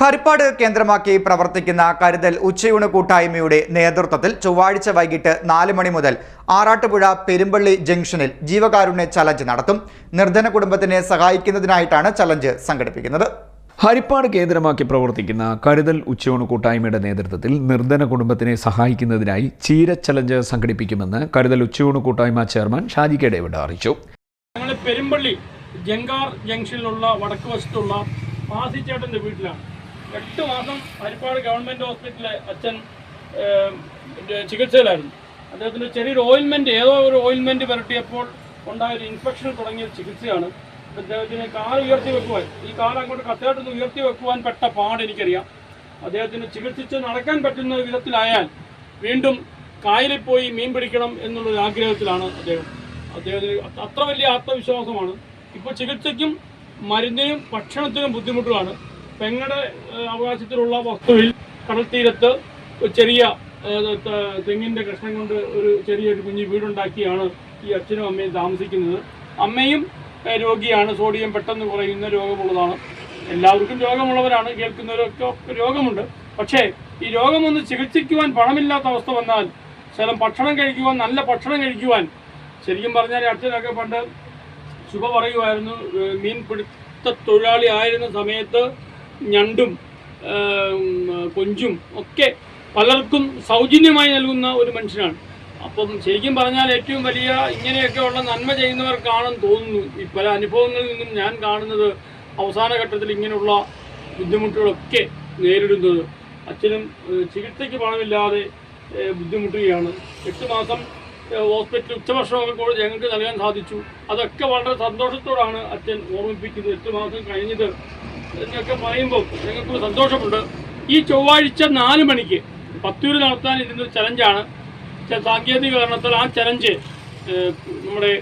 ഹരിപ്പാട് കേന്ദ്രമാക്കി പ്രവർത്തിക്കുന്ന കരുതൽ ഉച്ചയൂണ് കൂട്ടായ്മയുടെ നേതൃത്വത്തിൽ ചൊവ്വാഴ്ച വൈകിട്ട് നാല് മണി മുതൽ ആറാട്ടുപുഴ പെരുമ്പള്ളി ജംഗ്ഷനിൽ ജീവകാരുണ്യ ചലഞ്ച് നടത്തും. നിർധന കുടുംബത്തിനെ സഹായിക്കുന്നതിനായിട്ടാണ് ചലഞ്ച് സംഘടിപ്പിക്കുന്നത്. ഹരിപ്പാട് കേന്ദ്രമാക്കി പ്രവർത്തിക്കുന്ന കരുതൽ ഉച്ചയൂണ് കൂട്ടായ്മയുടെ നേതൃത്വത്തിൽ നിർധന കുടുംബത്തിനെ സഹായിക്കുന്നതിനായി ചീര ചലഞ്ച് സംഘടിപ്പിക്കുമെന്ന് കരുതൽ ഉച്ചയൂണ് കൂട്ടായ്മ ചെയർമാൻ ഷാജി കെ ഡേവിഡ് അറിയിച്ചു. ഞങ്ങൾ പെരുമ്പള്ളി ജങ്കാർ ജംഗ്ഷനിലുള്ള വടക്ക് വശത്തുള്ള പാസിച്ചേട്ടന്റെ വീട്ടിലാണ്. എട്ട് മാസം ഹരിപ്പാട് ഗവൺമെന്റ് ഹോസ്പിറ്റലിലെ അച്ഛൻ ചികിത്സയിലായിരുന്നു. അദ്ദേഹത്തിന്റെ ചെറിയൊരു ഓയിൽമെന്റ് ഏതോ ഒരു ഓയിൽമെന്റ് പുരട്ടിയപ്പോൾ ഉണ്ടായ ഒരു ഇൻഫെക്ഷൻ തുടങ്ങിയ ചികിത്സയാണ്. അദ്ദേഹത്തിന് കാൽ ഉയർത്തി വെക്കുവാൻ ഈ കാൽ അങ്ങോട്ട് കത്തേട്ടൊന്ന് ഉയർത്തി വെക്കുവാൻ പെട്ട പാട് എനിക്കറിയാം. അദ്ദേഹത്തിന് ചികിത്സിച്ച് നടക്കാൻ പറ്റുന്ന വിധത്തിലായാൽ വീണ്ടും കായലിൽ പോയി മീൻ പിടിക്കണം എന്നുള്ളൊരു ആഗ്രഹത്തിലാണ് അദ്ദേഹം. അദ്ദേഹത്തിന് അത്ര വലിയ ആത്മവിശ്വാസമാണ്. ഇപ്പോൾ ചികിത്സയ്ക്കും മരുന്നിനും ഭക്ഷണത്തിനും ബുദ്ധിമുട്ടുമാണ് പെങ്ങളുടെ ഏഹ്, അവകാശത്തിലുള്ള വസ്തുവിൽ കടൽ തീരത്ത് ചെറിയ തെങ്ങിന്റെ കഷ്ണം കൊണ്ട് ഒരു ചെറിയൊരു കുഞ്ഞു വീടുണ്ടാക്കിയാണ് ഈ അച്ഛനും അമ്മയും താമസിക്കുന്നത്. അമ്മയും രോഗിയാണ്. സോഡിയം പെട്ടെന്ന് കുറയുന്ന രോഗമുള്ളതാണ്. എല്ലാവർക്കും രോഗമുള്ളവരാണ്. കേൾക്കുന്നവരൊക്കെ രോഗമുണ്ട്. പക്ഷേ ഈ രോഗമൊന്ന് ചികിത്സിക്കുവാൻ പണമില്ലാത്ത അവസ്ഥ വന്നാൽ ചില ഭക്ഷണം കഴിക്കുവാൻ നല്ല ഭക്ഷണം കഴിക്കുവാൻ ശരിക്കും പറഞ്ഞാൽ അച്ഛനൊക്കെ പണ്ട് ശുഭ പറയുമായിരുന്നു മീൻപിടുത്ത മീൻ പിടുത്ത തൊഴിലാളി ആയിരുന്ന സമയത്ത് ഞണ്ടും കൊഞ്ചും ഒക്കെ പലർക്കും സൗജന്യമായി നൽകുന്ന ഒരു മനുഷ്യനാണ്. അപ്പം ശരിക്കും പറഞ്ഞാൽ ഏറ്റവും വലിയ ഇങ്ങനെയൊക്കെയുള്ള നന്മ ചെയ്യുന്നവർക്കാണെന്ന് തോന്നുന്നു. ഈ പല അനുഭവങ്ങളിൽ നിന്നും ഞാൻ കാണുന്നത് അവസാന ഘട്ടത്തിൽ ഇങ്ങനെയുള്ള ബുദ്ധിമുട്ടുകളൊക്കെ നേരിടുന്നത്. അച്ഛനും ചികിത്സയ്ക്ക് പണമില്ലാതെ ബുദ്ധിമുട്ടുകയാണ്. എട്ട് മാസം ഹോസ്പിറ്റൽ ഉച്ചഭക്ഷണമൊക്കെ കൂടെ ഞങ്ങൾക്ക് നൽകാൻ സാധിച്ചു. അതൊക്കെ വളരെ സന്തോഷത്തോടാണ് അച്ഛൻ ഓർമ്മിപ്പിക്കുന്നത്. എട്ട് മാസം കഴിഞ്ഞത് എന്നൊക്കെ പറയുമ്പോൾ ഞങ്ങൾക്ക് സന്തോഷമുണ്ട്. ഈ ചൊവ്വാഴ്ച നാല് മണിക്ക് പത്തൂര് നടത്താനിരുന്ന ചലഞ്ചാണ്. സാങ്കേതിക കാരണത്താൽ ആ ചലഞ്ച് നമ്മുടെ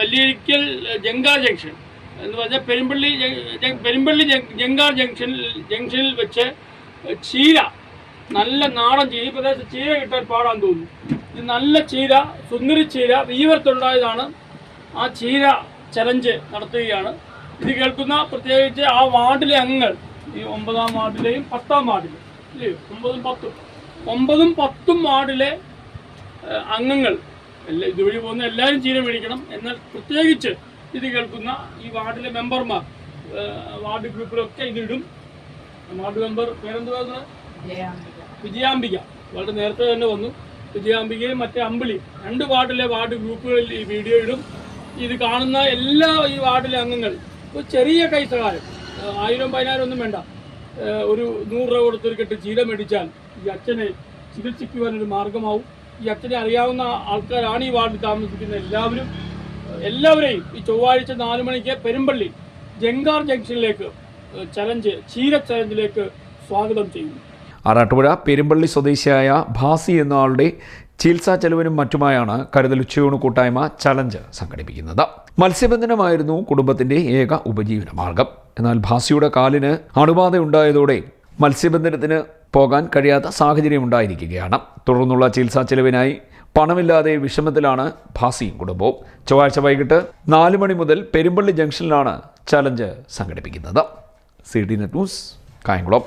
വല്ലിയിരിക്കൽ ജങ്കാർ ജംഗ്ഷൻ എന്ന് പറഞ്ഞാൽ പെരുമ്പള്ളി പെരുമ്പള്ളി ജംഗാർ ജങ്കാർ ജംഗ്ഷനിൽ ജംഗ്ഷനിൽ വെച്ച് ചീര നല്ല നാടൻ ചീര ഈ പ്രദേശത്ത് ചീര കിട്ടാൻ പാടാൻ തോന്നുന്നു. ഇത് നല്ല ചീര സുന്ദരി ചീര വീവർത്തുണ്ടായതാണ്. ആ ചീര ചലഞ്ച് നടത്തുകയാണ്. ഇത് കേൾക്കുന്ന പ്രത്യേകിച്ച് ആ വാർഡിലെ അംഗങ്ങൾ ഈ ഒമ്പതാം വാർഡിലെയും പത്താം വാർഡിലെയും അല്ലേ? ഒമ്പതും പത്തും. ഒമ്പതും പത്തും വാർഡിലെ അംഗങ്ങൾ എല്ലാ ഇതുവഴി പോകുന്ന എല്ലാവരും ചീര മേടിക്കണം. എന്നാൽ പ്രത്യേകിച്ച് ഇത് കേൾക്കുന്ന ഈ വാർഡിലെ മെമ്പർമാർ വാർഡ് ഗ്രൂപ്പിലൊക്കെ ഇതിടും. വാർഡ് മെമ്പർ പേരെന്തുവാ വിജയാംബിക. വളരെ നേരത്തെ തന്നെ വന്നു. വിജയാംബികയും മറ്റേ അമ്പിളി രണ്ട് വാർഡിലെ വാർഡ് ഗ്രൂപ്പുകളിൽ ഈ വീഡിയോ ഇടും. ഇത് കാണുന്ന എല്ലാ ഈ വാർഡിലെ അംഗങ്ങൾ ഒരു ചെറിയ കൈ ആയിരം പതിനായിരം ഒന്നും വേണ്ട. ഒരു നൂറ് രൂപ കൊടുത്തൊരു കെട്ട് ചീര മേടിച്ചാൽ ഈ അച്ഛനെ ചികിത്സിക്കുവാൻ ഒരു മാർഗമാവും. ഈ അച്ഛനെ അറിയാവുന്ന ആൾക്കാരാണ് ഈ വാർഡിൽ താമസിക്കുന്ന എല്ലാവരും. എല്ലാവരെയും ഈ ചൊവ്വാഴ്ച നാല് മണിക്ക് പെരുമ്പള്ളി ജങ്കാർ ജംഗ്ഷനിലേക്ക് ചലഞ്ച് ചീര ചലഞ്ചിലേക്ക് സ്വാഗതം ചെയ്യുന്നു. ആറാട്ടുപുഴ പെരുമ്പള്ളി സ്വദേശിയായ ഭാസി എന്ന ചികിത്സാ ചെലവിനും മറ്റുമായാണ് കരുതൽ ഉച്ചയൂണ് കൂട്ടായ്മ ചലഞ്ച് സംഘടിപ്പിക്കുന്നത്. മത്സ്യബന്ധനമായിരുന്നു കുടുംബത്തിന്റെ ഏക ഉപജീവന മാർഗം. എന്നാൽ ഭാസിയുടെ കാലിന് അണുബാധ ഉണ്ടായതോടെ മത്സ്യബന്ധനത്തിന് പോകാൻ കഴിയാത്ത സാഹചര്യം ഉണ്ടായിരിക്കുകയാണ്. തുടർന്നുള്ള ചികിത്സാ ചെലവിനായി പണമില്ലാതെ വിഷമത്തിലാണ് ഭാസിയും കുടുംബവും. ചൊവ്വാഴ്ച വൈകിട്ട് നാല് മണി മുതൽ പെരുമ്പള്ളി ജംഗ്ഷനിലാണ് ചലഞ്ച് സംഘടിപ്പിക്കുന്നത്. C D net news Kayamkulam.